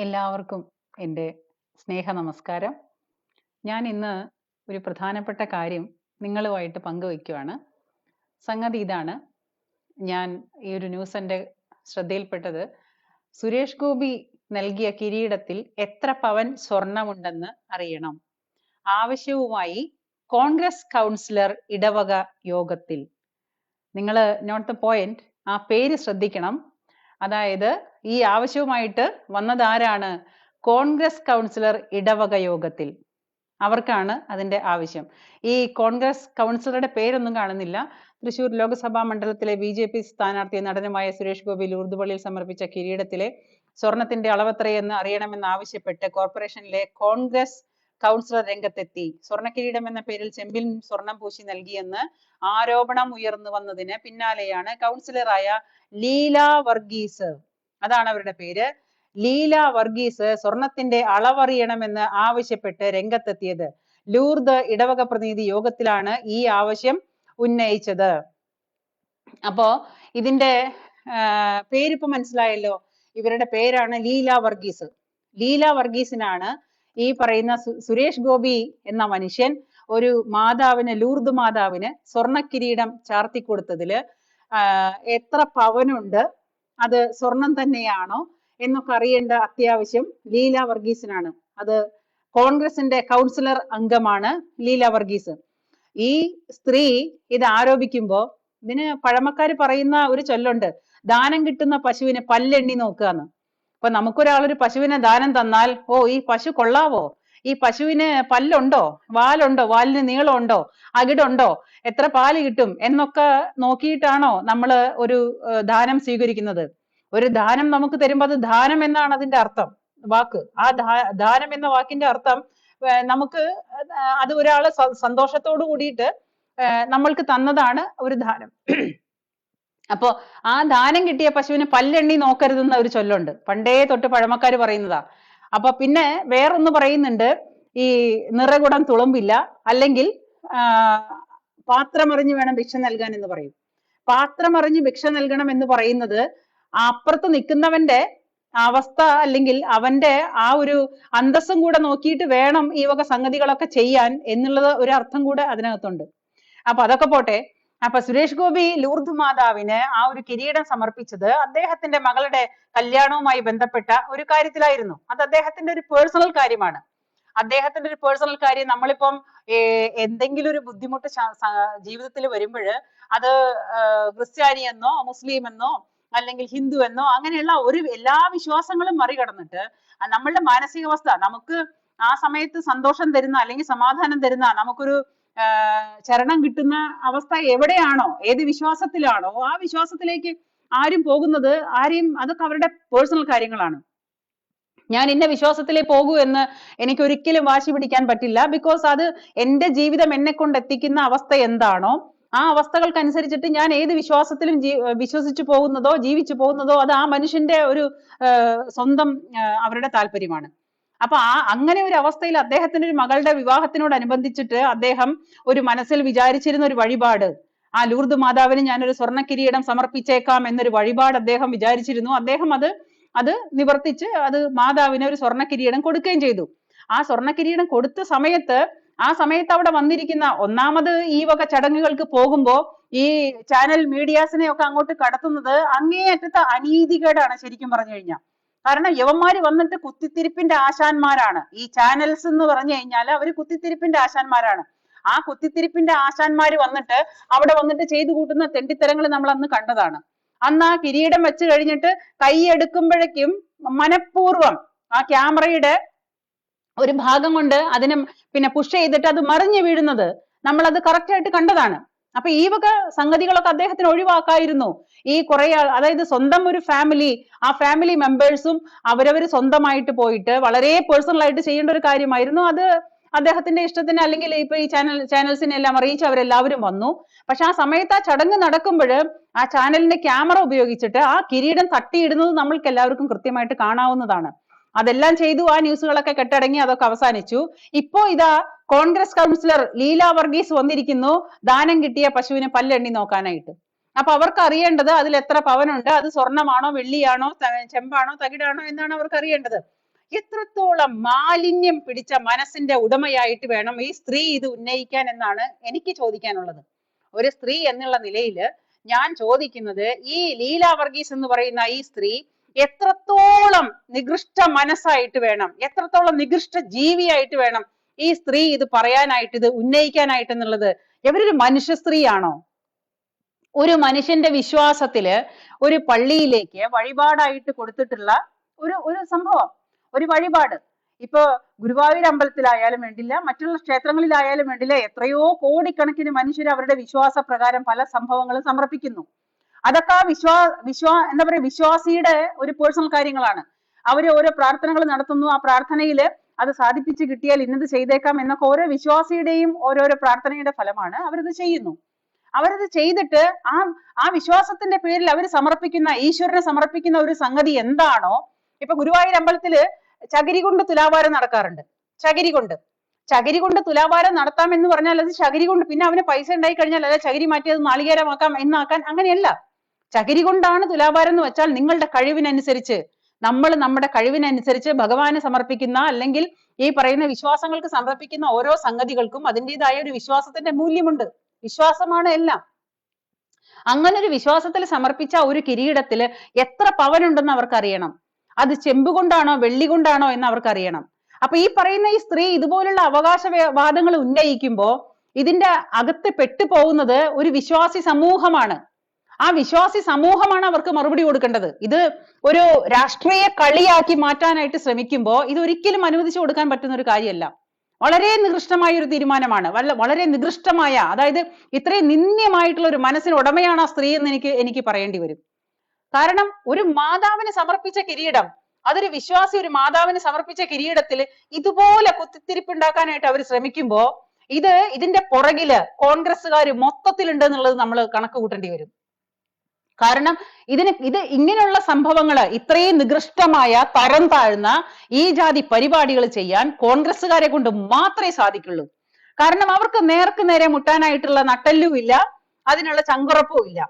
എല്ലാവർക്കും എന്റെ സ്നേഹ നമസ്കാരം ഞാൻ ഇന്ന് ഒരു പ്രധാനപ്പെട്ട കാര്യം നിങ്ങളുമായിട്ട് പങ്കുവയ്ക്കുവാണ്. സംഗതി ഇതാണ്. ഞാൻ ഈ ഒരു ന്യൂസ് എന്റെ ശ്രദ്ധയിൽപ്പെട്ടത്. സുരേഷ് ഗോപി നൽകിയ കിരീടത്തിൽ എത്ര പവൻ സ്വർണമുണ്ടെന്ന് അറിയണം. ആവശ്യവുമായി കോൺഗ്രസ് കൗൺസിലർ ഇടവക യോഗത്തിൽ. നിങ്ങൾ നോട്ട് ദ പോയിന്റ് ആ പേര് ശ്രദ്ധിക്കണം. അതായത് ഈ ആവശ്യവുമായിട്ട് വന്നതാരാണ്? കോൺഗ്രസ് കൗൺസിലർ ഇടവക യോഗത്തിൽ. അവർക്കാണ് അതിന്റെ ആവശ്യം. ഈ കോൺഗ്രസ് കൗൺസിലറുടെ പേരൊന്നും കാണുന്നില്ല. തൃശൂർ ലോക്സഭാ മണ്ഡലത്തിലെ ബി ജെ പി സ്ഥാനാർത്ഥി നടനുമായ സുരേഷ് ഗോപി ലൂർദുപള്ളിയിൽ സമർപ്പിച്ച കിരീടത്തിലെ സ്വർണത്തിന്റെ അളവത്രയെന്ന് അറിയണമെന്ന് ആവശ്യപ്പെട്ട് കോർപ്പറേഷനിലെ കോൺഗ്രസ് കൗൺസിലർ രംഗത്തെത്തി. സ്വർണ കിരീടം എന്ന പേരിൽ ചെമ്പിൽ സ്വർണം പൂശി നൽകിയെന്ന് ആരോപണം ഉയർന്നു വന്നതിന് പിന്നാലെയാണ് കൗൺസിലറായ ലീല വർഗീസ്. അതാണ് അവരുടെ പേര്. ലീല വർഗീസ് സ്വർണത്തിന്റെ അളവറിയണമെന്ന് ആവശ്യപ്പെട്ട് രംഗത്തെത്തിയത്. ലൂർദ് ഇടവക പ്രതിനിധി യോഗത്തിലാണ് ഈ ആവശ്യം ഉന്നയിച്ചത്. അപ്പോ ഇതിന്റെ പേരിപ്പോ മനസ്സിലായല്ലോ. ഇവരുടെ പേരാണ് ലീല വർഗീസ്. ലീല വർഗീസിനാണ് ഈ പറയുന്ന സുരേഷ് ഗോപി എന്ന മനുഷ്യൻ ഒരു മാതാവിന് ലൂർദ് മാതാവിന് സ്വർണക്കിരീടം ചാർത്തി കൊടുത്തതിൽ എത്ര പവനുണ്ട് അത് സ്വർണം തന്നെയാണോ എന്നൊക്കെ അറിയേണ്ട അത്യാവശ്യം ലീല വർഗീസിനാണ്. അത് കോൺഗ്രസിന്റെ കൗൺസിലർ അംഗമാണ് ലീല വർഗീസ്. ഈ സ്ത്രീ ഇത് ആരോപിക്കുമ്പോ ഇതിന് പഴമക്കാർ പറയുന്ന ഒരു ചൊല്ലുണ്ട് ദാനം കിട്ടുന്ന പശുവിന് പല്ലെണ്ണി നോക്കുകന്ന് അപ്പൊ നമുക്കൊരാളൊരു പശുവിനെ ദാനം തന്നാൽ ഓ ഈ പശു കൊള്ളാവോ? ഈ പശുവിന് പല്ലുണ്ടോ? വാലുണ്ടോ? വാലിന് നീളമുണ്ടോ? അകിടുണ്ടോ? എത്ര പാൽ കിട്ടും? എന്നൊക്കെ നോക്കിയിട്ടാണോ നമ്മൾ ഒരു ദാനം സ്വീകരിക്കുന്നത്. ഒരു ദാനം നമുക്ക് തരുമ്പോൾ അത് ദാനം എന്നാണ് അതിന്റെ അർത്ഥം. വാക്ക്. ആ ദാനം എന്ന വാക്കിന്റെ അർത്ഥം നമുക്ക് അത് ഒരാൾ സന്തോഷത്തോടു കൂടിയിട്ട് നമ്മൾക്ക് തന്നതാണ് ഒരു ദാനം. അപ്പോ ആ ദാനം കിട്ടിയ പശുവിന് പല്ലെണ്ണി നോക്കരുതെന്ന ഒരു ചൊല്ലുണ്ട്. പണ്ടേ തൊട്ട് പഴമക്കാർ പറയുന്നതാ. അപ്പൊ പിന്നെ വേറൊന്ന് പറയുന്നുണ്ട്. ഈ നിറകുടം തുളുമ്പില്ല. അല്ലെങ്കിൽ പാത്രമറിഞ്ഞ് വേണം ഭിക്ഷ നൽകാൻ എന്ന് പറയും. പാത്രമറിഞ്ഞ് ഭിക്ഷ നൽകണം എന്ന് പറയുന്നത് അപ്പുറത്ത് നിൽക്കുന്നവന്റെ അവസ്ഥ അല്ലെങ്കിൽ അവന്റെ ആ ഒരു അന്തസ്സും കൂടെ നോക്കിയിട്ട് വേണം ഈ വക സംഗതികളൊക്കെ ചെയ്യാൻ എന്നുള്ളത് ഒരു അർത്ഥം കൂടെ അതിനകത്തുണ്ട്. അപ്പൊ അതൊക്കെ പോട്ടെ. അപ്പൊ സുരേഷ് ഗോപി ലൂർദ് മാതാവിന് ആ ഒരു കിരീടം സമർപ്പിച്ചത് അദ്ദേഹത്തിന്റെ മകളുടെ കല്യാണവുമായി ബന്ധപ്പെട്ട ഒരു കാര്യത്തിലായിരുന്നു. അത് അദ്ദേഹത്തിന്റെ ഒരു പേഴ്സണൽ കാര്യമാണ്. അദ്ദേഹത്തിന്റെ ഒരു പേഴ്സണൽ കാര്യം നമ്മളിപ്പം എന്തെങ്കിലും ഒരു ബുദ്ധിമുട്ട് ജീവിതത്തിൽ വരുമ്പോൾ അത് ക്രിസ്ത്യാനി എന്നോ മുസ്ലിം എന്നോ അല്ലെങ്കിൽ ഹിന്ദു എന്നോ അങ്ങനെയുള്ള ഒരു എല്ലാ വിശ്വാസങ്ങളും മറികടന്നിട്ട് നമ്മളുടെ മാനസികാവസ്ഥ നമുക്ക് ആ സമയത്ത് സന്തോഷം തരുന്ന അല്ലെങ്കിൽ സമാധാനം തരുന്ന നമുക്കൊരു ചരണം കിട്ടുന്ന അവസ്ഥ എവിടെയാണോ? ഏത് വിശ്വാസത്തിലാണോ? ആ വിശ്വാസത്തിലേക്ക് ആരും പോകുന്നത് ആരെയും അതൊക്കെ അവരുടെ പേഴ്സണൽ കാര്യങ്ങളാണ്. ഞാൻ ഇന്ന വിശ്വാസത്തിലേ പോകൂ എന്ന് എനിക്ക് ഒരിക്കലും വാശി പിടിക്കാൻ പറ്റില്ല. ബിക്കോസ് അത് എന്റെ ജീവിതം എന്നെ കൊണ്ട് എത്തിക്കുന്ന അവസ്ഥ എന്താണോ ആ അവസ്ഥകൾക്കനുസരിച്ചിട്ട് ഞാൻ ഏത് വിശ്വാസത്തിലും വിശ്വസിച്ചു പോകുന്നതോ ജീവിച്ചു പോകുന്നതോ അത് ആ മനുഷ്യന്റെ ഒരു സ്വന്തം അവരുടെ താല്പര്യമാണ്. അപ്പൊ ആ അങ്ങനെ ഒരു അവസ്ഥയിൽ അദ്ദേഹത്തിന്റെ ഒരു മകളുടെ വിവാഹത്തിനോടനുബന്ധിച്ചിട്ട് അദ്ദേഹം ഒരു മനസ്സിൽ വിചാരിച്ചിരുന്ന ഒരു വഴിപാട് ആ ലൂർദ് മാതാവിന് ഞാനൊരു സ്വർണ കിരീടം സമർപ്പിച്ചേക്കാം എന്നൊരു വഴിപാട് അദ്ദേഹം വിചാരിച്ചിരുന്നു. അദ്ദേഹം അത് അത് നിവർത്തിച്ച് അത് മാതാവിന് ഒരു സ്വർണ കിരീടം കൊടുക്കുകയും ചെയ്തു. ആ സ്വർണ കിരീടം കൊടുത്ത സമയത്ത് ആ സമയത്ത് അവിടെ വന്നിരിക്കുന്ന ഒന്നാമത് ഈ വക ചടങ്ങുകൾക്ക് പോകുമ്പോൾ ഈ ചാനൽ മീഡിയാസിനെ ഒക്കെ അങ്ങോട്ട് കടത്തുന്നത് അങ്ങേയറ്റത്തെ അനീതികേടാണ് ശരിക്കും പറഞ്ഞു കഴിഞ്ഞാൽ കാരണം യവന്മാര് വന്നിട്ട് കുത്തിത്തിരിപ്പിന്റെ ആശാന്മാരാണ്. ഈ ചാനൽസ് എന്ന് പറഞ്ഞു കഴിഞ്ഞാൽ അവർ കുത്തിത്തിരിപ്പിന്റെ ആശാന്മാരാണ്. ആ കുത്തിത്തിരിപ്പിന്റെ ആശാന്മാര് വന്നിട്ട് അവിടെ വന്നിട്ട് ചെയ്തു കൂട്ടുന്ന തെണ്ടിത്തരങ്ങൾ നമ്മൾ അന്ന് കണ്ടതാണ്. അന്ന് ആ കിരീടം വെച്ച് കഴിഞ്ഞിട്ട് കൈ എടുക്കുമ്പോഴേക്കും മനഃപൂർവം ആ ക്യാമറയുടെ ഒരു ഭാഗം കൊണ്ട് അതിനെ പിന്നെ പുഷ് ചെയ്തിട്ട് അത് മറിഞ്ഞു വീഴുന്നത് നമ്മൾ അത് കറക്റ്റ് ആയിട്ട് കണ്ടതാണ്. അപ്പൊ ഈ വക സംഗതികളൊക്കെ അദ്ദേഹത്തിന് ഒഴിവാക്കായിരുന്നു. ഈ കുറെ അതായത് സ്വന്തം ഒരു ഫാമിലി ആ ഫാമിലി മെമ്പേഴ്സും അവരവർ സ്വന്തമായിട്ട് പോയിട്ട് വളരെ പേഴ്സണൽ ആയിട്ട് ചെയ്യേണ്ട ഒരു കാര്യമായിരുന്നു. അത് അദ്ദേഹത്തിന്റെ ഇഷ്ടത്തിന് അല്ലെങ്കിൽ ഇപ്പൊ ഈ ചാനൽ ചാനൽസിനെ എല്ലാം അറിയിച്ച് അവരെല്ലാവരും വന്നു. പക്ഷെ ആ സമയത്ത് ആ ചടങ്ങ് നടക്കുമ്പോൾ ആ ചാനലിന്റെ ക്യാമറ ഉപയോഗിച്ചിട്ട് ആ കിരീടം തട്ടിയിടുന്നത് നമ്മൾക്ക് എല്ലാവർക്കും കൃത്യമായിട്ട് കാണാവുന്നതാണ്. അതെല്ലാം ചെയ്തു ആ ന്യൂസുകളൊക്കെ കെട്ടടങ്ങി അതൊക്കെ അവസാനിച്ചു. ഇപ്പോ ഇതാ കോൺഗ്രസ് കൗൺസിലർ ലീല വർഗീസ് വന്നിരിക്കുന്നു. ദാനം കിട്ടിയ പശുവിനെ പല്ലെണ്ണി നോക്കാനായിട്ട്. അപ്പൊ അവർക്ക് അറിയേണ്ടത് അതിൽ എത്ര പവനുണ്ട്? അത് സ്വർണമാണോ വെള്ളിയാണോ ചെമ്പാണോ തകിടാണോ എന്നാണ് അവർക്ക് അറിയേണ്ടത്. എത്രത്തോളം മാലിന്യം പിടിച്ച മനസ്സിന്റെ ഉടമയായിട്ട് വേണം ഈ സ്ത്രീ ഇത് ഉന്നയിക്കാൻ എന്നാണ് എനിക്ക് ചോദിക്കാനുള്ളത്. ഒരു സ്ത്രീ എന്നുള്ള നിലയിൽ ഞാൻ ചോദിക്കുന്നത് ഈ ലീല വർഗീസ് എന്ന് പറയുന്ന ഈ സ്ത്രീ എത്രത്തോളം നികൃഷ്ട മനസ്സായിട്ട് വേണം എത്രത്തോളം നികൃഷ്ട ജീവിയായിട്ട് വേണം ഈ സ്ത്രീ ഇത് പറയാനായിട്ട് ഇത് ഉന്നയിക്കാനായിട്ട് എന്നുള്ളത് ഇവരൊരു മനുഷ്യ സ്ത്രീയാണോ? ഒരു മനുഷ്യന്റെ വിശ്വാസത്തിൽ ഒരു പള്ളിയിലേക്ക് വഴിപാടായിട്ട് കൊടുത്തിട്ടുള്ള ഒരു ഒരു സംഭവം ഒരു വഴിപാട്. ഇപ്പോ ഗുരുവായൂർ അമ്പലത്തിലായാലും വേണ്ടില്ല മറ്റുള്ള ക്ഷേത്രങ്ങളിലായാലും വേണ്ടില്ല എത്രയോ കോടിക്കണക്കിന് മനുഷ്യർ അവരുടെ വിശ്വാസ പ്രകാരം പല സംഭവങ്ങളും സമർപ്പിക്കുന്നു. അതൊക്കെ ആ വിശ്വാ വിശ്വാ എന്താ പറയാ വിശ്വാസിയുടെ ഒരു പേഴ്സണൽ കാര്യങ്ങളാണ്. അവർ ഓരോ പ്രാർത്ഥനകൾ നടത്തുന്നു. ആ പ്രാർത്ഥനയിൽ അത് സാധിപ്പിച്ച് കിട്ടിയാൽ ഇന്നത് ചെയ്തേക്കാം എന്നൊക്കെ ഓരോ വിശ്വാസിയുടെയും ഓരോരോ പ്രാർത്ഥനയുടെ ഫലമാണ് അവരത് ചെയ്യുന്നു. അവരത് ചെയ്തിട്ട് ആ ആ വിശ്വാസത്തിന്റെ പേരിൽ അവർ സമർപ്പിക്കുന്ന ഈശ്വരനെ സമർപ്പിക്കുന്ന ഒരു സംഗതി എന്താണോ ഇപ്പൊ ഗുരുവായൂർ അമ്പലത്തിൽ ചകിരി കൊണ്ട് തുലാഭാരം നടക്കാറുണ്ട്. ചകിരി കൊണ്ട് ചകിരി കൊണ്ട് തുലാഭാരം നടത്താം എന്ന് പറഞ്ഞാൽ അത് ചകിരി കൊണ്ട് പിന്നെ അവന് പൈസ ഉണ്ടായി കഴിഞ്ഞാൽ അല്ല ചകിരി മാറ്റി അത് നാളികേരമാക്കാം എന്നാക്കാൻ അങ്ങനെയല്ല. ചകിരി കൊണ്ടാണ് തുലാഭാരം എന്ന് വെച്ചാൽ നിങ്ങളുടെ കഴിവിനനുസരിച്ച് നമ്മൾ നമ്മുടെ കഴിവിനനുസരിച്ച് ഭഗവാന് സമർപ്പിക്കുന്ന അല്ലെങ്കിൽ ഈ പറയുന്ന വിശ്വാസങ്ങൾക്ക് സമർപ്പിക്കുന്ന ഓരോ സംഗതികൾക്കും അതിന്റെതായ ഒരു വിശ്വാസത്തിന്റെ മൂല്യമുണ്ട്. വിശ്വാസമാണ് എല്ലാം. അങ്ങനെ ഒരു വിശ്വാസത്തിൽ സമർപ്പിച്ച ഒരു കിരീടത്തിൽ എത്ര പവനുണ്ടെന്ന് അവർക്ക് അറിയണം അത് ചെമ്പ് കൊണ്ടാണോ വെള്ളി കൊണ്ടാണോ എന്ന് അവർക്ക് അറിയണം അപ്പൊ ഈ പറയുന്ന ഈ സ്ത്രീ ഇതുപോലുള്ള അവകാശ വാദങ്ങൾ ഉന്നയിക്കുമ്പോ ഇതിന്റെ അകത്ത് പെട്ടുപോകുന്നത് ഒരു വിശ്വാസി സമൂഹമാണ്. ആ വിശ്വാസി സമൂഹമാണ് അവർക്ക് മറുപടി കൊടുക്കേണ്ടത്. ഇത് ഒരു രാഷ്ട്രീയ കളിയാക്കി മാറ്റാനായിട്ട് ശ്രമിക്കുമ്പോൾ ഇത് ഒരിക്കലും അനുവദിച്ചു കൊടുക്കാൻ പറ്റുന്ന ഒരു കാര്യമല്ല. വളരെ നികൃഷ്ടമായ ഒരു തീരുമാനമാണ് വളരെ നികൃഷ്ടമായ അതായത് ഇത്രയും നിന്ദ്യമായിട്ടുള്ള ഒരു മനസ്സിന് ഉടമയാണ് ആ സ്ത്രീ എന്ന് എനിക്ക് എനിക്ക് പറയേണ്ടി വരും. കാരണം ഒരു മാതാവിന് സമർപ്പിച്ച കിരീടം അതൊരു വിശ്വാസി ഒരു മാതാവിന് സമർപ്പിച്ച കിരീടത്തിൽ ഇതുപോലെ കുത്തിത്തിരിപ്പുണ്ടാക്കാനായിട്ട് അവർ ശ്രമിക്കുമ്പോൾ ഇത് ഇതിന്റെ പുറകിൽ കോൺഗ്രസ്സുകാർ മൊത്തത്തിലുണ്ട് എന്നുള്ളത് നമ്മൾ കണക്ക് കൂട്ടേണ്ടി വരും. കാരണം ഇതിന് ഇത് ഇങ്ങനെയുള്ള സംഭവങ്ങൾ ഇത്രയും നികൃഷ്ടമായ തരം താഴ്ന്ന ഈ ജാതി പരിപാടികൾ ചെയ്യാൻ കോൺഗ്രസ്സുകാരെ കൊണ്ട് മാത്രമേ സാധിക്കുള്ളൂ. കാരണം അവർക്ക് നേർക്ക് നേരെ മുട്ടാനായിട്ടുള്ള നട്ടല്ലും ഇല്ല അതിനുള്ള ചങ്കുറപ്പും ഇല്ല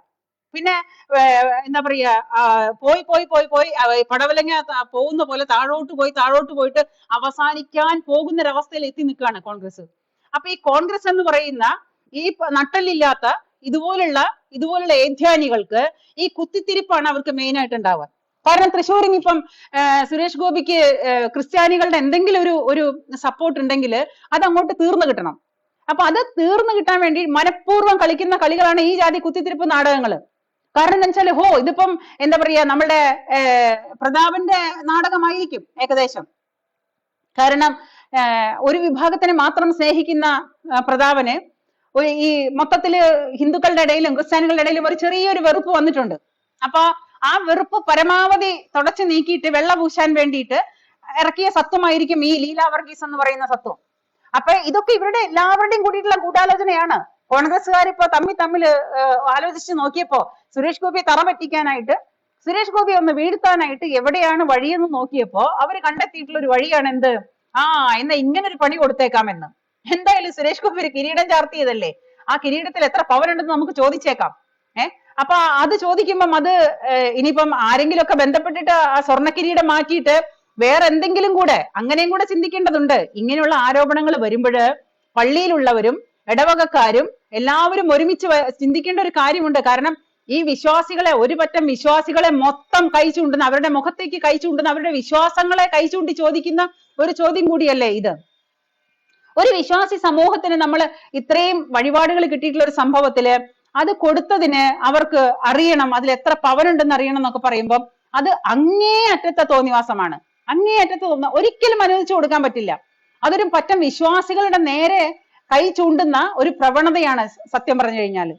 പിന്നെ എന്താ പറയാ പോയി പോയി പോയി പോയി പടവലങ്ങ പോകുന്ന പോലെ താഴോട്ട് പോയി താഴോട്ട് പോയിട്ട് അവസാനിക്കാൻ പോകുന്ന ഒരവസ്ഥയിൽ എത്തി നിൽക്കുകയാണ് കോൺഗ്രസ് അപ്പൊ ഈ കോൺഗ്രസ് എന്ന് പറയുന്ന ഈ നട്ടല്ലില്ലാത്ത ഇതുപോലുള്ള ഇതുപോലുള്ള ഏധ്യാനികൾക്ക് ഈ കുത്തിത്തിരിപ്പാണ് അവർക്ക് മെയിൻ ആയിട്ട് ഉണ്ടാവുക കാരണം തൃശ്ശൂരിന് ഇപ്പം സുരേഷ് ഗോപിക്ക് ക്രിസ്ത്യാനികളുടെ എന്തെങ്കിലും ഒരു ഒരു സപ്പോർട്ട് ഉണ്ടെങ്കിൽ അത് അങ്ങോട്ട് തീർന്നു കിട്ടണം. അപ്പൊ അത് തീർന്നു കിട്ടാൻ വേണ്ടി മനഃപൂർവം കളിക്കുന്ന കളികളാണ് ഈ ജാതി കുത്തിത്തിരിപ്പ് നാടകങ്ങൾ കാരണം എന്താ വെച്ചാൽ ഹോ ഇതിപ്പം എന്താ പറയാ നമ്മളുടെ പ്രതാപന്റെ നാടകമായിരിക്കും ഏകദേശം. കാരണം ഒരു വിഭാഗത്തിനെ മാത്രം സ്നേഹിക്കുന്ന പ്രതാപന് ഈ മൊത്തത്തിൽ ഹിന്ദുക്കളുടെ ഇടയിലും ക്രിസ്ത്യാനികളുടെ ഇടയിലും ഒരു ചെറിയൊരു വെറുപ്പ് വന്നിട്ടുണ്ട്. അപ്പൊ ആ വെറുപ്പ് പരമാവധി തുടച്ചു നീക്കിയിട്ട് വെള്ള പൂശാൻ വേണ്ടിയിട്ട് ഇറക്കിയ സത്വമായിരിക്കും ഈ ലീല വർഗീസ് എന്ന് പറയുന്ന സത്വം. അപ്പൊ ഇതൊക്കെ ഇവരുടെ എല്ലാവരുടെയും കൂടിയിട്ടുള്ള ഗൂഢാലോചനയാണ്. കോൺഗ്രസ്സുകാർ ഇപ്പൊ തമ്മിൽ തമ്മിൽ ആലോചിച്ച് നോക്കിയപ്പോ സുരേഷ് ഗോപിയെ തറ പറ്റിക്കാനായിട്ട് സുരേഷ് ഗോപി ഒന്ന് വീഴ്ത്താനായിട്ട് എവിടെയാണ് വഴിയെന്ന് നോക്കിയപ്പോ അവർ കണ്ടെത്തിയിട്ടുള്ള ഒരു വഴിയാണ് എന്ത്? ആ എന്നാ ഇങ്ങനെ ഒരു പണി കൊടുത്തേക്കാമെന്ന്. എന്തായാലും സുരേഷ് ഗോപി ഒരു കിരീടം ചാർത്തിയതല്ലേ? ആ കിരീടത്തിൽ എത്ര പവർ ഉണ്ടെന്ന് നമുക്ക് ചോദിച്ചേക്കാം. ഏഹ് അപ്പൊ അത് ചോദിക്കുമ്പം അത് ഇനിയിപ്പം ആരെങ്കിലും ഒക്കെ ബന്ധപ്പെട്ടിട്ട് ആ സ്വർണ കിരീടം മാറ്റിയിട്ട് വേറെ എന്തെങ്കിലും കൂടെ അങ്ങനെയും കൂടെ ചിന്തിക്കേണ്ടതുണ്ട്. ഇങ്ങനെയുള്ള ആരോപണങ്ങൾ വരുമ്പോൾ പള്ളിയിലുള്ളവരും ഇടവകക്കാരും എല്ലാവരും ഒരുമിച്ച് ചിന്തിക്കേണ്ട ഒരു കാര്യമുണ്ട്. കാരണം ഈ വിശ്വാസികളെ ഒരു പറ്റം വിശ്വാസികളെ മൊത്തം കൈ ചൂണ്ടുന്ന അവരുടെ മുഖത്തേക്ക് കൈ ചൂണ്ടുന്ന അവരുടെ വിശ്വാസങ്ങളെ കൈ ചൂണ്ടി ചോദിക്കുന്ന ഒരു ചോദ്യം കൂടിയല്ലേ ഇത്? ഒരു വിശ്വാസി സമൂഹത്തിന് നമ്മൾ ഇത്രയും വഴിപാടുകൾ കിട്ടിയിട്ടുള്ള ഒരു സംഭവത്തിൽ അത് കൊടുത്തതിന് അവർക്ക് അറിയണം അതിൽ എത്ര പവനുണ്ടെന്ന് അറിയണം എന്നൊക്കെ പറയുമ്പോൾ അത് അങ്ങേ അറ്റത്തെ തോന്നിവാസമാണ്. അങ്ങേ അറ്റത്ത് തോന്നുന്ന ഒരിക്കലും അനുവദിച്ചു കൊടുക്കാൻ പറ്റില്ല. അതൊരു പറ്റം വിശ്വാസികളുടെ നേരെ കൈ ചൂണ്ടുന്ന ഒരു പ്രവണതയാണ് സത്യം പറഞ്ഞു കഴിഞ്ഞാൽ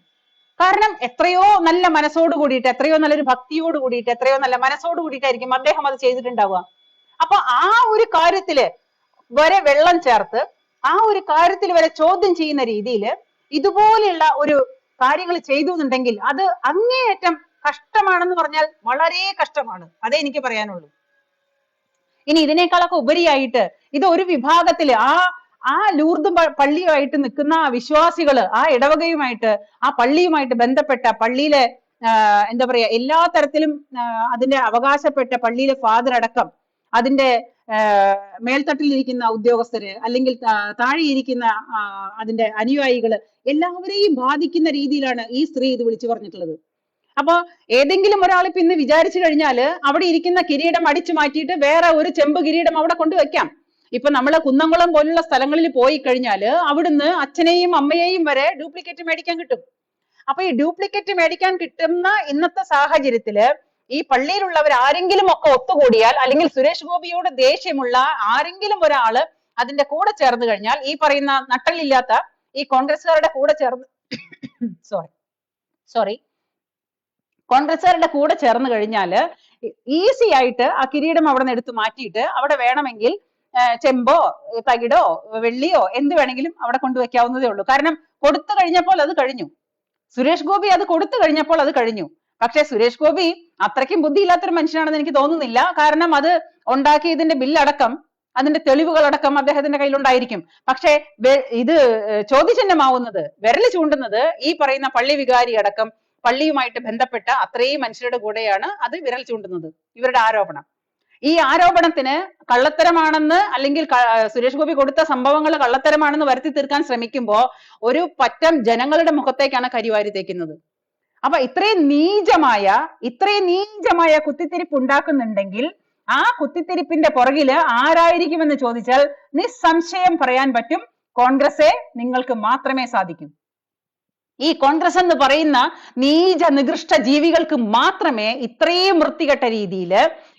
കാരണം എത്രയോ നല്ല മനസ്സോട് കൂടിയിട്ട് എത്രയോ നല്ലൊരു ഭക്തിയോട് കൂടിയിട്ട് എത്രയോ നല്ല മനസ്സോട് കൂടിയിട്ടായിരിക്കും അദ്ദേഹം അത് ചെയ്തിട്ടുണ്ടാവുക. അപ്പൊ ആ ഒരു കാര്യത്തിൽ വരെ വെള്ളം ചേർത്ത് ആ ഒരു കാര്യത്തിൽ വരെ ചോദ്യം ചെയ്യുന്ന രീതിയിൽ ഇതുപോലെയുള്ള ഒരു കാര്യങ്ങൾ ചെയ്തു എന്നുണ്ടെങ്കിൽ അത് അങ്ങേയറ്റം കഷ്ടമാണെന്ന് പറഞ്ഞാൽ വളരെ കഷ്ടമാണ്. അതേ എനിക്ക് പറയാനുള്ളൂ. ഇനി ഇതിനേക്കാളൊക്കെ ഉപരിയായിട്ട് ഇത് ഒരു വിഭാഗത്തിൽ ആ ആ ലൂർദ് പള്ളിയുമായിട്ട് നിൽക്കുന്ന ആ വിശ്വാസികൾ ആ ഇടവകയുമായിട്ട് ആ പള്ളിയുമായിട്ട് ബന്ധപ്പെട്ട പള്ളിയിലെ എന്താ പറയാ എല്ലാ തരത്തിലും അതിന്റെ അവകാശപ്പെട്ട പള്ളിയിലെ ഫാദർ അടക്കം അതിന്റെ മേൽത്തട്ടിലിരിക്കുന്ന ഉദ്യോഗസ്ഥര് അല്ലെങ്കിൽ താഴെയിരിക്കുന്ന അതിന്റെ അനുയായികൾ എല്ലാവരെയും ബാധിക്കുന്ന രീതിയിലാണ് ഈ സ്ത്രീ ഇത് വിളിച്ചു പറഞ്ഞിട്ടുള്ളത്. അപ്പൊ ഏതെങ്കിലും ഒരാൾ ഇപ്പൊ ഇന്ന് വിചാരിച്ചു കഴിഞ്ഞാൽ അവിടെ ഇരിക്കുന്ന കിരീടം അടിച്ചു മാറ്റിയിട്ട് വേറെ ഒരു ചെമ്പ് കിരീടം അവിടെ കൊണ്ടുവയ്ക്കാം ഇപ്പൊ നമ്മൾ കുന്നംകുളം പോലുള്ള സ്ഥലങ്ങളിൽ പോയി കഴിഞ്ഞാൽ അവിടുന്ന് അച്ഛനെയും അമ്മയെയും വരെ ഡ്യൂപ്ലിക്കേറ്റ് മേടിക്കാൻ കിട്ടും. അപ്പൊ ഈ ഡ്യൂപ്ലിക്കേറ്റ് മേടിക്കാൻ കിട്ടുന്ന ഇന്നത്തെ സാഹചര്യത്തിൽ ഈ പള്ളിയിലുള്ളവർ ആരെങ്കിലും ഒക്കെ ഒത്തുകൂടിയാൽ അല്ലെങ്കിൽ സുരേഷ് ഗോപിയോട് ദേഷ്യമുള്ള ആരെങ്കിലും ഒരാൾ അതിന്റെ കൂടെ ചേർന്ന് കഴിഞ്ഞാൽ ഈ പറയുന്ന നട്ടലില്ലാത്ത ഈ കോൺഗ്രസ്സുകാരുടെ കൂടെ ചേർന്ന് സോറി സോറി കോൺഗ്രസ്സുകാരുടെ കൂടെ ചേർന്ന് കഴിഞ്ഞാൽ ഈസി ആയിട്ട് ആ കിരീടം അവിടെ നിന്ന് എടുത്ത് മാറ്റിയിട്ട് അവിടെ വേണമെങ്കിൽ ചെമ്പോ തകിടോ വെള്ളിയോ എന്ത് വേണമെങ്കിലും അവിടെ കൊണ്ടുവയ്ക്കാവുന്നതേ ഉള്ളൂ. കാരണം കൊടുത്തു കഴിഞ്ഞപ്പോൾ അത് കഴിഞ്ഞു. സുരേഷ് ഗോപി അത് കൊടുത്തു കഴിഞ്ഞപ്പോൾ അത് കഴിഞ്ഞു. പക്ഷെ സുരേഷ് ഗോപി അത്രയ്ക്കും ബുദ്ധിയില്ലാത്തൊരു മനുഷ്യനാണെന്ന് എനിക്ക് തോന്നുന്നില്ല. കാരണം അത് ഉണ്ടാക്കിയതിന്റെ ബില്ലടക്കം അതിന്റെ തെളിവുകളടക്കം അദ്ദേഹത്തിന്റെ കയ്യിലുണ്ടായിരിക്കും. പക്ഷേ ഇത് ചോദ്യചിഹ്നമാവുന്നത് വിരൽ ചൂണ്ടുന്നത് ഈ പറയുന്ന പള്ളി വികാരി അടക്കം പള്ളിയുമായിട്ട് ബന്ധപ്പെട്ട അത്രയും മനുഷ്യരുടെ കൂടെയാണ് അത് വിരൽ ചൂണ്ടുന്നത്. ഇവരുടെ ആരോപണം. ഈ ആരോപണത്തിന് കള്ളത്തരമാണെന്ന് അല്ലെങ്കിൽ സുരേഷ് ഗോപി കൊടുത്ത സംഭവങ്ങൾ കള്ളത്തരമാണെന്ന് വരുത്തി തീർക്കാൻ ശ്രമിക്കുമ്പോൾ ഒരു പറ്റം ജനങ്ങളുടെ മുഖത്തേക്കാണ് കരിവാരി തേക്കുന്നത്. അപ്പൊ ഇത്രയും നീചമായ ഇത്രയും നീചമായ കുത്തിത്തിരിപ്പ് ഉണ്ടാക്കുന്നുണ്ടെങ്കിൽ ആ കുത്തിത്തിരിപ്പിന്റെ പുറകിൽ ആരായിരിക്കുമെന്ന് ചോദിച്ചാൽ നിസ്സംശയം പറയാൻ പറ്റും. കോൺഗ്രസെ നിങ്ങൾക്ക് മാത്രമേ സാധിക്കൂ. ഈ കോൺഗ്രസ് എന്ന് പറയുന്ന നീച നികൃഷ്ട ജീവികൾക്ക് മാത്രമേ ഇത്രയും വൃത്തികെട്ട രീതിയിൽ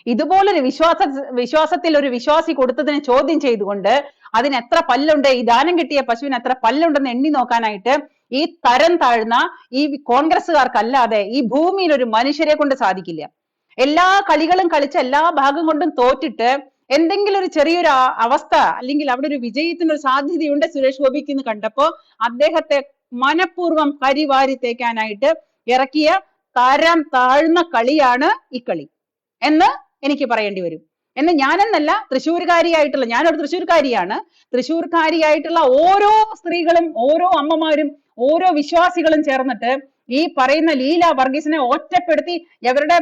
ഇതുപോലൊരു വിശ്വാസ വിശ്വാസത്തിൽ ഒരു വിശ്വാസി കൊടുത്തതിനെ ചോദ്യം ചെയ്തുകൊണ്ട് അതിന് എത്ര പല്ലുണ്ട് ഈ ദാനം കിട്ടിയ പശുവിന് എത്ര പല്ലുണ്ടെന്ന് എണ്ണി നോക്കാനായിട്ട് ഈ തരം താഴ്ന്ന ഈ കോൺഗ്രസ്സുകാർക്കല്ലാതെ ഈ ഭൂമിയിൽ ഒരു മനുഷ്യരെ കൊണ്ട് സാധിക്കില്ല. എല്ലാ കളികളും കളിച്ച് എല്ലാ ഭാഗം കൊണ്ടും തോറ്റിട്ട് എന്തെങ്കിലും ഒരു ചെറിയൊരു അവസ്ഥ അല്ലെങ്കിൽ അവിടെ ഒരു വിജയത്തിന് ഒരു സാധ്യതയുണ്ട് സുരേഷ് ഗോപിക്ക് എന്ന് കണ്ടപ്പോ അദ്ദേഹത്തെ മനഃപൂർവം കരിവാരി തേക്കാനായിട്ട് ഇറക്കിയ തരം താഴ്ന്ന കളിയാണ് ഈ കളി എന്ന് എനിക്ക് പറയേണ്ടി വരും. എന്ന് ഞാനെന്നല്ല തൃശ്ശൂർക്കാരിയായിട്ടുള്ള ഞാനൊരു തൃശ്ശൂർക്കാരിയാണ് തൃശ്ശൂർക്കാരിയായിട്ടുള്ള ഓരോ സ്ത്രീകളും ഓരോ അമ്മമാരും ഓരോ വിശ്വാസികളും ചേർന്നിട്ട് ഈ പറയുന്ന ലീല വർഗീസിനെ ഒറ്റപ്പെടുത്തി അവരുടെ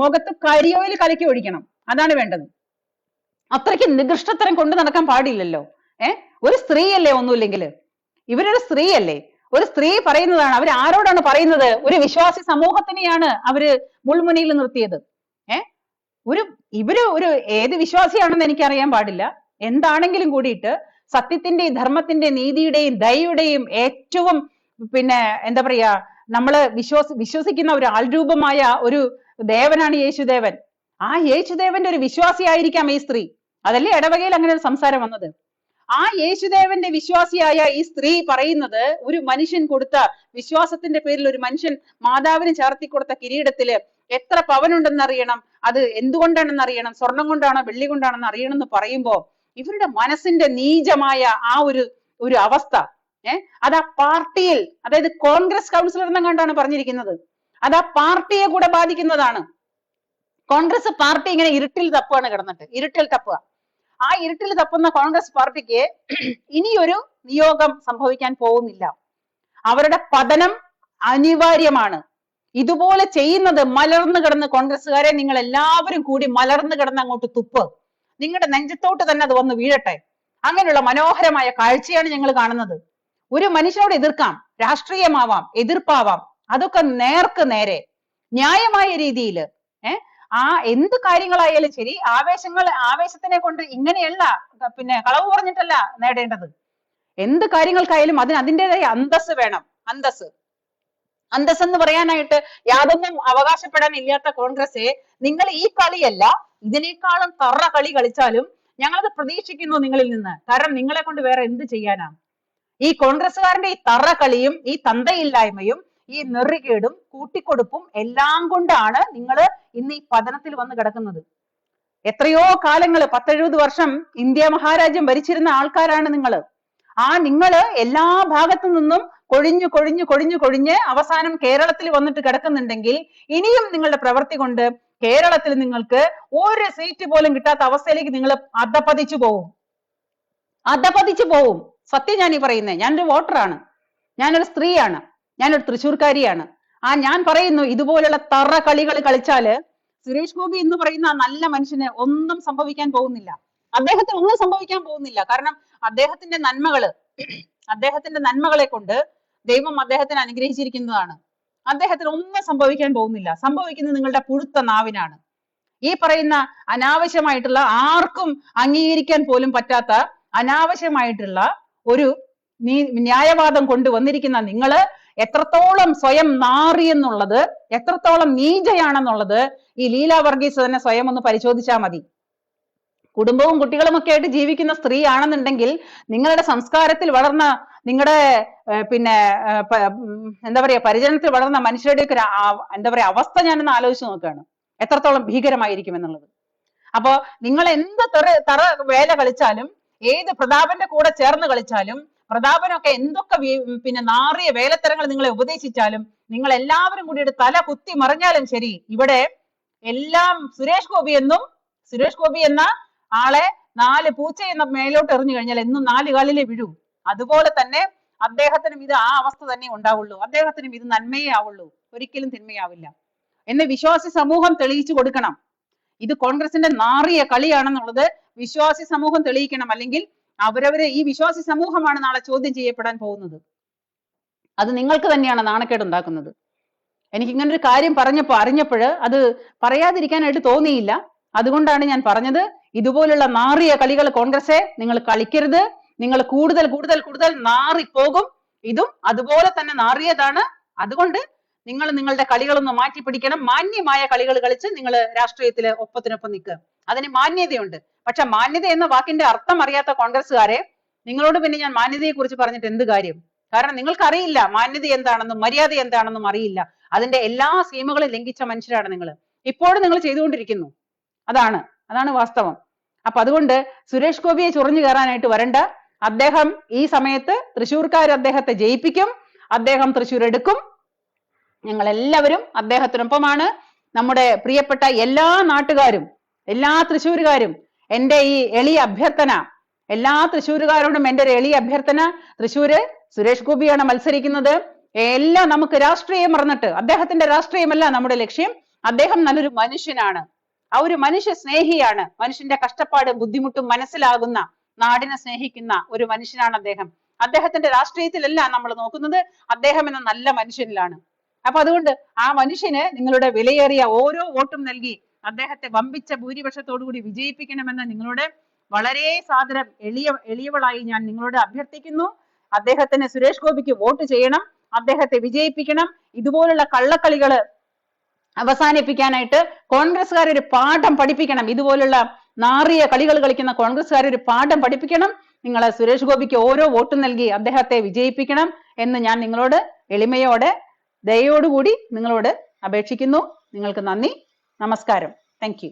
മുഖത്ത് കരിയോയിൽ കലക്കി ഒഴിക്കണം. അതാണ് വേണ്ടത്. അത്രയ്ക്ക് നികൃഷ്ടത്തരം കൊണ്ട് നടക്കാൻ പാടില്ലല്ലോ. ഏഹ് ഒരു സ്ത്രീയല്ലേ ഒന്നുമില്ലെങ്കിൽ ഇവരൊരു സ്ത്രീയല്ലേ? ഒരു സ്ത്രീ പറയുന്നതാണ് അവർ ആരോടാണ് പറയുന്നത്? ഒരു വിശ്വാസി സമൂഹത്തിനെയാണ് അവർ മുൾമുനയിൽ നിർത്തിയത്. ഒരു ഇവർ ഒരു ഏത് വിശ്വാസിയാണെന്ന് എനിക്കറിയാൻ പാടില്ല. എന്താണെങ്കിലും കൂടിയിട്ട് സത്യത്തിന്റെയും ധർമ്മത്തിന്റെയും നീതിയുടെയും ദയയുടെയും ഏറ്റവും പിന്നെ എന്താ പറയാ നമ്മൾ വിശ്വസി വിശ്വസിക്കുന്ന ഒരു ആൾരൂപമായ ഒരു ദേവനാണ് യേശുദേവൻ. ആ യേശുദേവന്റെ ഒരു വിശ്വാസിയായിരിക്കാം ഈ സ്ത്രീ. അതല്ലേ ഇടവകയിൽ അങ്ങനെ ഒരു സംസാരം വന്നത്? ആ യേശുദേവന്റെ വിശ്വാസിയായ ഈ സ്ത്രീ പറയുന്നത് ഒരു മനുഷ്യൻ കൊടുത്ത വിശ്വാസത്തിന്റെ പേരിൽ ഒരു മനുഷ്യൻ മാതാവിന് ചാർത്തി കൊടുത്ത കിരീടത്തിൽ എത്ര പവനുണ്ടെന്ന് അറിയണം അത് എന്തുകൊണ്ടാണെന്ന് അറിയണം സ്വർണം കൊണ്ടാണോ വെള്ളി കൊണ്ടാണെന്ന് അറിയണം എന്ന് പറയുമ്പോ ഇവരുടെ മനസ്സിന്റെ നീചമായ ആ ഒരു ഒരു അവസ്ഥ ഏഹ് അത് ആ പാർട്ടിയിൽ അതായത് കോൺഗ്രസ് കൗൺസിലർ എന്ന കണ്ടാണ് പറഞ്ഞിരിക്കുന്നത്. അത് ആ പാർട്ടിയെ കൂടെ ബാധിക്കുന്നതാണ്. കോൺഗ്രസ് പാർട്ടി ഇങ്ങനെ ഇരുട്ടിൽ തപ്പുകയാണ് കിടന്നിട്ട്. ഇരുട്ടിൽ തപ്പുക ആ ഇരുട്ടിൽ തപ്പുന്ന കോൺഗ്രസ് പാർട്ടിക്ക് ഇനിയൊരു നിയോഗം സംഭവിക്കാൻ പോകുന്നില്ല. അവരുടെ പതനം അനിവാര്യമാണ്. ഇതുപോലെ ചെയ്യുന്നത് മലർന്നു കിടന്ന് കോൺഗ്രസ്സുകാരെ നിങ്ങൾ എല്ലാവരും കൂടി മലർന്നു കിടന്ന് അങ്ങോട്ട് തുപ്പ്. നിങ്ങളുടെ നെഞ്ചത്തോട്ട് തന്നെ അത് വന്ന് വീഴട്ടെ. അങ്ങനെയുള്ള മനോഹരമായ കാഴ്ചയാണ് ഞങ്ങൾ കാണുന്നത്. ഒരു മനുഷ്യനോട് എതിർക്കാം രാഷ്ട്രീയമാവാം എതിർപ്പാവാം അതൊക്കെ നേർക്ക് നേരെ. ന്യായമായ രീതിയിൽ ഏഹ് ആ എന്ത് കാര്യങ്ങളായാലും ശരി ആവേശങ്ങൾ ആവേശത്തിനെ കൊണ്ട് ഇങ്ങനെയല്ല പിന്നെ കളവ് പറഞ്ഞിട്ടല്ല നേടേണ്ടത്. എന്ത് കാര്യങ്ങൾക്കായാലും അതിന് അതിന്റെതായ അന്തസ് വേണം അന്തസ് അന്തസ് എന്ന് പറയാനായിട്ട് യാതൊന്നും അവകാശപ്പെടാൻ ഇല്ലാത്ത കോൺഗ്രസ്സേ നിങ്ങൾ ഈ കളിയല്ല ഇതിനേക്കാളും തറ കളി കളിച്ചാലും ഞങ്ങളത് പ്രതീക്ഷിക്കുന്നു നിങ്ങളിൽ നിന്ന്. കാരണം നിങ്ങളെ കൊണ്ട് വേറെ എന്ത് ചെയ്യാനാ? ഈ കോൺഗ്രസ്സുകാരന്റെ ഈ തറ കളിയും ഈ തന്തയില്ലായ്മയും ഈ നെറികേടും കൂട്ടിക്കൊടുപ്പും എല്ലാം കൊണ്ടാണ് നിങ്ങൾ ഇന്ന് ഈ പതനത്തിൽ വന്ന് കിടക്കുന്നത്. എത്രയോ കാലങ്ങൾ പത്തെഴുപത് വർഷം ഇന്ത്യ മഹാരാജ്യം ഭരിച്ചിരുന്ന ആൾക്കാരാണ് നിങ്ങൾ ആ നിങ്ങൾ എല്ലാ ഭാഗത്തു നിന്നും കൊഴിഞ്ഞു കൊഴിഞ്ഞു കൊഴിഞ്ഞു കൊഴിഞ്ഞ് അവസാനം കേരളത്തിൽ വന്നിട്ട് കിടക്കുന്നുണ്ടെങ്കിൽ ഇനിയും നിങ്ങളുടെ പ്രവൃത്തി കൊണ്ട് കേരളത്തിൽ നിങ്ങൾക്ക് ഒരു സീറ്റ് പോലും കിട്ടാത്ത അവസ്ഥയിലേക്ക് നിങ്ങൾ അധപതിച്ചു പോവും. അധപതിച്ചു പോവും. സത്യം ഞാൻ ഈ പറയുന്നത് ഞാനൊരു വോട്ടറാണ്. ഞാനൊരു സ്ത്രീയാണ്. ഞാനൊരു തൃശ്ശൂർക്കാരിയാണ്. ആ ഞാൻ പറയുന്നു ഇതുപോലുള്ള തറ കളികൾ കളിച്ചാൽ സുരേഷ് ഗോപി എന്ന് പറയുന്ന ആ നല്ല മനുഷ്യന് ഒന്നും സംഭവിക്കാൻ പോകുന്നില്ല. അദ്ദേഹത്തിന് ഒന്നും സംഭവിക്കാൻ പോകുന്നില്ല. കാരണം അദ്ദേഹത്തിന്റെ നന്മകൾ അദ്ദേഹത്തിന്റെ നന്മകളെ കൊണ്ട് ദൈവം അദ്ദേഹത്തിന് അനുഗ്രഹിച്ചിരിക്കുന്നതാണ്. അദ്ദേഹത്തിന് ഒന്നും സംഭവിക്കാൻ പോകുന്നില്ല. സംഭവിക്കുന്നത് നിങ്ങളുടെ പുഴുത്ത നാവിനാണ്. ഈ പറയുന്ന അനാവശ്യമായിട്ടുള്ള ആർക്കും അംഗീകരിക്കാൻ പോലും പറ്റാത്ത അനാവശ്യമായിട്ടുള്ള ഒരു ന്യായവാദം കൊണ്ടുവന്നിരിക്കുന്ന നിങ്ങൾ എത്രത്തോളം സ്വയം നാറി എന്നുള്ളത് എത്രത്തോളം നീചയാണെന്നുള്ളത് ഈ ലീല വർഗീസ് തന്നെ സ്വയം ഒന്ന് പരിശോധിച്ചാൽ മതി. കുടുംബവും കുട്ടികളും ഒക്കെ ആയിട്ട് ജീവിക്കുന്ന സ്ത്രീ ആണെന്നുണ്ടെങ്കിൽ നിങ്ങളുടെ സംസ്കാരത്തിൽ വളർന്ന നിങ്ങളുടെ പിന്നെ എന്താ പറയാ പരിചരണത്തിൽ വളർന്ന മനുഷ്യരുടെയൊക്കെ എന്താ പറയാ അവസ്ഥ ഞാനൊന്ന് ആലോചിച്ച് നോക്കുകയാണ് എത്രത്തോളം ഭീകരമായിരിക്കും എന്നുള്ളത്. അപ്പോ നിങ്ങൾ എന്ത് തെറ തറ വേല കളിച്ചാലും ഏത് പ്രതാപന്റെ കൂടെ ചേർന്ന് കളിച്ചാലും പ്രതാപനൊക്കെ എന്തൊക്കെ പിന്നെ നാറിയ വേലത്തരങ്ങൾ നിങ്ങളെ ഉപദേശിച്ചാലും നിങ്ങൾ എല്ലാവരും കൂടിയിട്ട് തല കുത്തി മറിഞ്ഞാലും ശരി ഇവിടെ എല്ലാം സുരേഷ് ഗോപി എന്നും സുരേഷ് ഗോപി എന്ന ആളെ നാല് പൂച്ച എന്ന മേലോട്ട് എറിഞ്ഞു കഴിഞ്ഞാൽ എന്നും നാല് കാലിലെ വീഴൂ. അതുപോലെ തന്നെ അദ്ദേഹത്തിനും ഇത് ആ അവസ്ഥ തന്നെ ഉണ്ടാവുള്ളൂ. അദ്ദേഹത്തിനും ഇത് നന്മയേ ആവുള്ളൂ. ഒരിക്കലും തിന്മയാവില്ല. എന്ന് വിശ്വാസി സമൂഹം തെളിയിച്ചു കൊടുക്കണം. ഇത് കോൺഗ്രസിന്റെ നാറിയ കളിയാണെന്നുള്ളത് വിശ്വാസി സമൂഹം തെളിയിക്കണം. അല്ലെങ്കിൽ അവരവരെ ഈ വിശ്വാസി സമൂഹമാണ് നാളെ ചോദ്യം ചെയ്യപ്പെടാൻ പോകുന്നത്. അത് നിങ്ങൾക്ക് തന്നെയാണ് നാണക്കേട് ഉണ്ടാക്കുന്നത്. എനിക്ക് ഇങ്ങനെ ഒരു കാര്യം പറഞ്ഞപ്പോ അറിഞ്ഞപ്പോൾ അത് പറയാതിരിക്കാനായിട്ട് തോന്നിയില്ല. അതുകൊണ്ടാണ് ഞാൻ പറഞ്ഞത് ഇതുപോലുള്ള നാറിയ കളികൾ കോൺഗ്രസെ നിങ്ങൾ കളിക്കരുത്. നിങ്ങൾ കൂടുതൽ കൂടുതൽ കൂടുതൽ നാറിപ്പോകും. ഇതും അതുപോലെ തന്നെ നാറിയതാണ്. അതുകൊണ്ട് നിങ്ങൾ നിങ്ങളുടെ കളികളൊന്ന് മാറ്റി പിടിക്കണം. മാന്യമായ കളികൾ കളിച്ച് നിങ്ങൾ രാഷ്ട്രീയത്തിൽ ഒപ്പത്തിനൊപ്പം നിൽക്കുക അതിന് മാന്യതയുണ്ട്. പക്ഷെ മാന്യത എന്ന വാക്കിന്റെ അർത്ഥം അറിയാത്ത കോൺഗ്രസ്സുകാരെ നിങ്ങളോട് പിന്നെ ഞാൻ മാന്യതയെ കുറിച്ച് പറഞ്ഞിട്ട് എന്ത് കാര്യം? കാരണം നിങ്ങൾക്ക് അറിയില്ല മാന്യത എന്താണെന്നും മര്യാദ എന്താണെന്നും അറിയില്ല. അതിന്റെ എല്ലാ സ്കീമുകളും ലംഘിച്ച മനുഷ്യരാണ് നിങ്ങൾ ഇപ്പോഴും നിങ്ങൾ ചെയ്തുകൊണ്ടിരിക്കുന്നു. അതാണ്. അതാണ് വാസ്തവം. അപ്പൊ അതുകൊണ്ട് സുരേഷ് ഗോപിയെ ചൊറിഞ്ഞു കയറാനായിട്ട് വരണ്ട. അദ്ദേഹം ഈ സമയത്ത് തൃശ്ശൂർക്കാർ അദ്ദേഹത്തെ ജയിപ്പിക്കും. അദ്ദേഹം തൃശ്ശൂർ എടുക്കും ഞങ്ങൾ എല്ലാവരും അദ്ദേഹത്തിനൊപ്പമാണ്. നമ്മുടെ പ്രിയപ്പെട്ട എല്ലാ നാട്ടുകാരും എല്ലാ തൃശ്ശൂരുകാരും എന്റെ ഈ എളി അഭ്യർത്ഥന എല്ലാ തൃശ്ശൂരുകാരോടും എന്റെ ഒരു എളിയ അഭ്യർത്ഥന തൃശ്ശൂര് സുരേഷ് ഗോപിയാണ് മത്സരിക്കുന്നത്. എല്ലാം നമുക്ക് രാഷ്ട്രീയം മറന്നിട്ട് അദ്ദേഹത്തിന്റെ രാഷ്ട്രീയമല്ല നമ്മുടെ ലക്ഷ്യം. അദ്ദേഹം നല്ലൊരു മനുഷ്യനാണ്. ആ ഒരു മനുഷ്യ സ്നേഹിയാണ് മനുഷ്യന്റെ കഷ്ടപ്പാട് ബുദ്ധിമുട്ടും മനസ്സിലാകുന്ന നാടിനെ സ്നേഹിക്കുന്ന ഒരു മനുഷ്യനാണ് അദ്ദേഹം. അദ്ദേഹത്തിന്റെ രാഷ്ട്രീയത്തിലല്ല നമ്മൾ നോക്കുന്നത്. അദ്ദേഹം എന്ന നല്ല മനുഷ്യനിലാണ്. അപ്പൊ അതുകൊണ്ട് ആ മനുഷ്യന് നിങ്ങളുടെ വിലയേറിയ ഓരോ വോട്ടും നൽകി അദ്ദേഹത്തെ വമ്പിച്ച ഭൂരിപക്ഷത്തോടു കൂടി വിജയിപ്പിക്കണമെന്ന് നിങ്ങളുടെ വളരെ സാദരം എളിയ എളിയവളായി ഞാൻ നിങ്ങളോട് അഭ്യർത്ഥിക്കുന്നു. അദ്ദേഹത്തിന് സുരേഷ് ഗോപിക്ക് വോട്ട് ചെയ്യണം. അദ്ദേഹത്തെ വിജയിപ്പിക്കണം. ഇതുപോലുള്ള കള്ളക്കളികൾ അവസാനിപ്പിക്കാനായിട്ട് കോൺഗ്രസ്സുകാർ ഒരു പാഠം പഠിപ്പിക്കണം. ഇതുപോലുള്ള നാറിയ കളികൾ കളിക്കുന്ന കോൺഗ്രസ്സുകാരെ ഒരു പാഠം പഠിപ്പിക്കണം. നിങ്ങൾ സുരേഷ് ഗോപിക്ക് ഓരോ വോട്ടും നൽകി അദ്ദേഹത്തെ വിജയിപ്പിക്കണം എന്ന് ഞാൻ നിങ്ങളോട് എളിമയോടെ ദയോടുകൂടി നിങ്ങളോട് അപേക്ഷിക്കുന്നു. നിങ്ങൾക്ക് നന്ദി. നമസ്കാരം. താങ്ക്